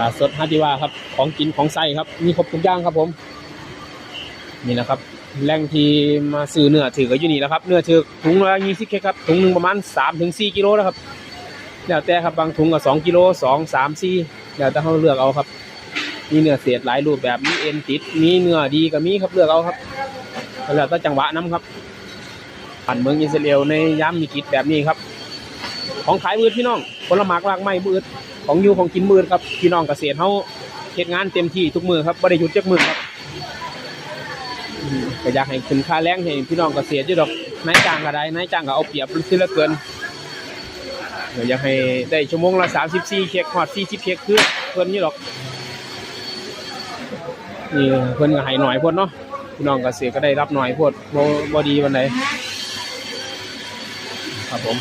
ลาดสดฮาดิวาครับ ของกินของใส่ครับ มีครบทุกอย่างครับผม นี่นะครับแหล่งที่มาซื้อเนื้อถือก็อยู่นี่แล้วครับ เนื้อถือถุงละยี่สิบเคครับถุงหนึ่งประมาณสามถึงสี่กิโลนะครับแล้วแต่ครับบางถุงก็สองกิโลสองสามสี่แล้วแต่เขาเลือกเอาครับ มีเนื้อเศษหลายรูปแบบมีเอ็นติดมีเนื้อดีก็มีครับเลือกเอาครับแล้วแต่จังหวะน้ำครับผ่านเมืองอิสราเอลในย้ำมีกิจแบบนี้ครับ ของขายมืดพี่น้องผลไม้รากไม้มืด ของอยู่ของกินมืดครับพี่น้องเกษตรเขาเฮ็ดงานเต็มที่ทุกมือครับไม่ได้หยุดจักมือครับอืมก็อยากให้ขึ้นค่าแรงให้พี่น้องเกษตรอยู่ดอกนายจ้างก็ได้นายจ้างก็เอาเปรียบซื้อละเกินอยากให้ได้ชั่วโมงละ34เช็คฮอด40เช็คคือเพิ่นอยู่ดอกนี่เพิ่นก็ให้หน่อยพุ่นเนาะพี่น้องเกษตรก็ได้รับหน่อยพุ่นบ่บดีปานใดครับผม